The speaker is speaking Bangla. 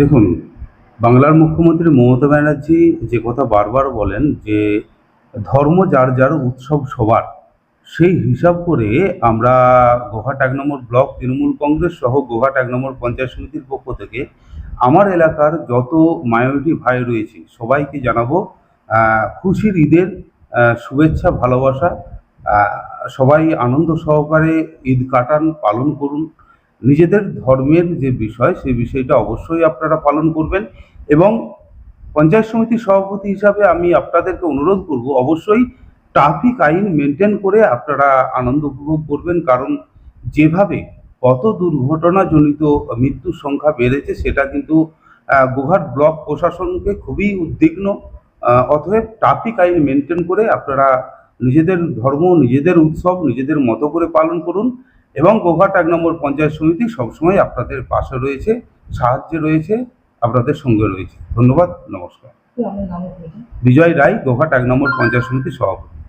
দেখুন, বাংলার মুখ্যমন্ত্রী মমতা ব্যানার্জি যে কথা বারবার বলেন যে ধর্ম যার যার উৎসব সবার, সেই হিসাব করে আমরা গোহাট এক নম্বর ব্লক তৃণমূল কংগ্রেস সহ গোহাট এক নম্বর পঞ্চায়েত সমিতির পক্ষ থেকে আমার এলাকার যত মাইনরিটি ভাই রয়েছে, সবাইকে জানাব খুশির ঈদের শুভেচ্ছা, ভালোবাসা সবাই আনন্দ সহকারে ঈদ কাটান, পালন করুন। নিজেদের ধর্মের যে বিষয়, সেই বিষয়টা অবশ্যই আপনারা পালন করবেন এবং পঞ্চায়েত সমিতির সভাপতি হিসাবে আমি আপনাদেরকে অনুরোধ করব, অবশ্যই ট্রাফিক আইন মেনটেন করে আপনারা আনন্দ উপভোগ করবেন, কারণ যেভাবে কত দুর্ঘটনাজনিত মৃত্যুর সংখ্যা বেড়েছে, সেটা কিন্তু গোহাট ব্লক প্রশাসনকে খুবই উদ্বিগ্ন অতএব ট্রাফিক আইন মেনটেন করে আপনারা নিজেদের ধর্ম, নিজেদের উৎসব, নিজেদের মতো করে পালন করুন। এবং গোঘাট এক নম্বর পঞ্চায়েত সমিতি সবসময় আপনাদের পাশে রয়েছে সাহায্যে রয়েছে আপনাদের সঙ্গে রয়েছে। ধন্যবাদ নমস্কার। বিজয়। রায় গোঘাট এক নম্বর পঞ্চায়েত সমিতির সভাপতি।